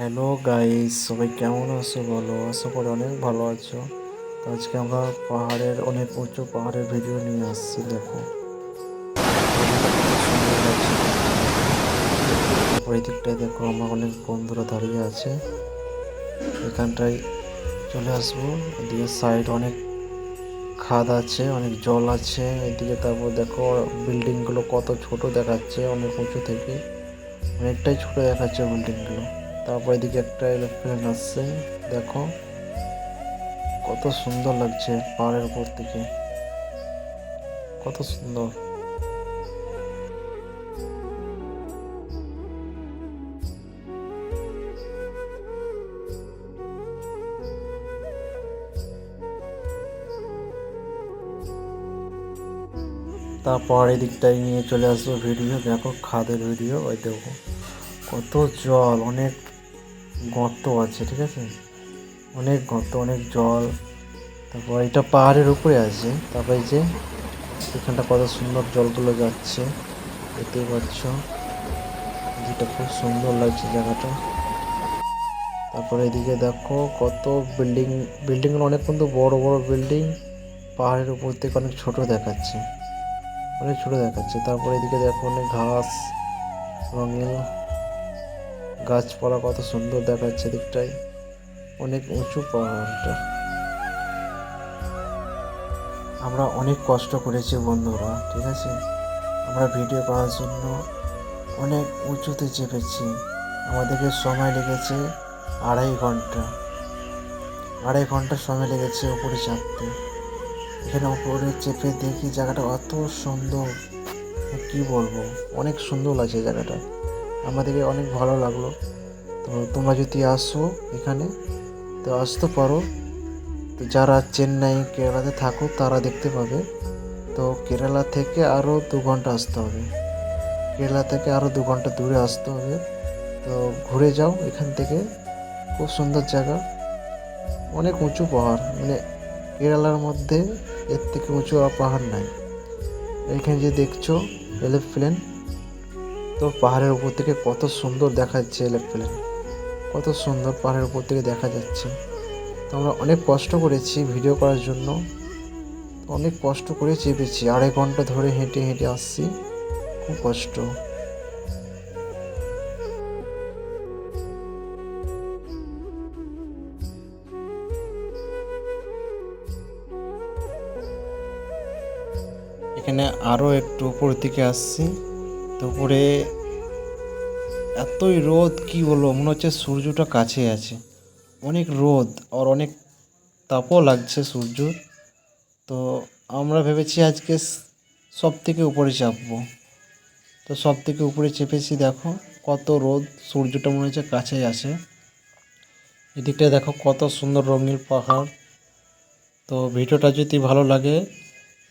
Hello guys সবাই কেমন আছো? বলো আশা করি অনেক ভালো আছো। তো আজকে আমরা পাহাড়ের, অনেক উঁচু পাহাড়ের ভিডিও নিয়ে আসছি, দেখো। ওই দিকটায় দেখো, আমার অনেক বন্ধুরা দাঁড়িয়ে আছে। এখানটায় চলে আসব। এদিকে সাইড অনেক খাদ আছে, অনেক জল আছে। এদিকে তারপর দেখো বিল্ডিংগুলো কত ছোট দেখাচ্ছে, অনেক উঁচু থেকে। অনেকটাই ছোট দেখাচ্ছে বিল্ডিংগুলো। তারপর এদিকে একটা এরোপ্লেন আসছে দেখো। কত সুন্দর লাগছে পাহাড়ের উপর থেকে। কত সুন্দর। তারপর এদিকটায় নিয়ে চলে আসব ভিডিও। দেখো, খাদের ভিডিও, ওই দেখো। কত জল, অনেক গর্ত আছে, ঠিক আছে? অনেক গর্ত, অনেক জল। তারপর এটা পাহাড়ের উপরে আছে। তারপর যে এখানটা কত সুন্দর জলগুলো যাচ্ছে, দেখতেই পাচ্ছ। যেটা খুব সুন্দর লাগছে জায়গাটা। তারপরে এদিকে দেখো কত বিল্ডিং বিল্ডিং অনেক কিন্তু বড় বড় বিল্ডিং। পাহাড়ের উপর থেকে অনেক ছোট দেখাচ্ছে। অনেক ছোট দেখাচ্ছে। তারপরে এদিকে দেখো অনেক ঘাস, রঙিন। গাছপালা কত সুন্দর দেখাচ্ছে দিকটাই অনেক উঁচু পাহাড়টা। আমরা অনেক কষ্ট করেছি বন্ধুরা, ঠিক আছে? আমরা ভিডিও করার জন্য অনেক উঁচুতে চেপেছি। আমাদেরকে সময় লেগেছে আড়াই ঘণ্টা। আড়াই ঘণ্টা সময় লেগেছে উপরে চাপতে। এখানে উপরে চেপে দেখি জায়গাটা অত সুন্দর। কি বলব? অনেক সুন্দর লাগছে জায়গাটা। আমাদেরকে অনেক ভালো লাগল। তো তোমরা যদি আসো এখানে, তো আসতে পারো। তো যারা চেন্নাই কেরালাতে থাকো, তারা দেখতে পাবে। তো কেরালা থেকে আরও দু ঘণ্টা আসতে হবে। কেরালা থেকে আরও দু ঘণ্টা দূরে আসতে হবে। তো ঘুরে যাও এখান থেকে। খুব সুন্দর জায়গা। অনেক উঁচু পাহাড়। মানে কেরালার মধ্যে এর থেকে উঁচু পাহাড় নাই। এখানে যে দেখছ এলিফ্যান্ট তো পাহাড়ের উপর থেকে কত সুন্দর দেখাচ্ছে এরোপ্লেন কত সুন্দর পাহাড়ের উপর থেকে দেখা যাচ্ছে। তো আমরা অনেক কষ্ট করেছি ভিডিও করার জন্য। অনেক কষ্ট করে চেপেছি। আড়াই ঘণ্টা ধরে হেঁটে হেঁটে আসছি। খুব কষ্ট। এখানে আরও একটু উপর দিকে আসছি। তো উপরে এতই রোদ, কি বলব? মনে হচ্ছে সূর্যটা কাছে আছে। অনেক রোদ আর অনেক তাপও লাগছে সূর্য তো আমরা ভেবেছি আজকে সব থেকে উপরে চাপবো। তো সব থেকে উপরে চেপেছি, দেখো কত রোদ, সূর্যটা মনে হচ্ছে কাছেই আছে। এদিকটা দেখো কত সুন্দর রঙিন পাহাড়। তো ভিডিওটা যদি ভালো লাগে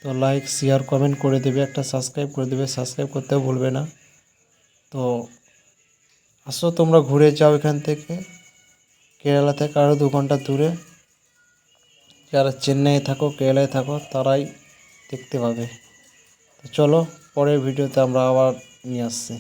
তো লাইক শেয়ার কমেন্ট করে দেবে, একটা সাবস্ক্রাইব করে দেবে সাবস্ক্রাইব করতেও ভুলবে না। তো আসো তোমরা ঘুরে যাও এখান থেকে, কেরালা থেকে আরও দু ঘণ্টা দূরে। যারা চেন্নাইয়ে থাকো, কেরালায় থাকো, তারাই দেখতে পাবে। তো চলো, পরের ভিডিওতে আমরা আবার নিয়ে আসছি।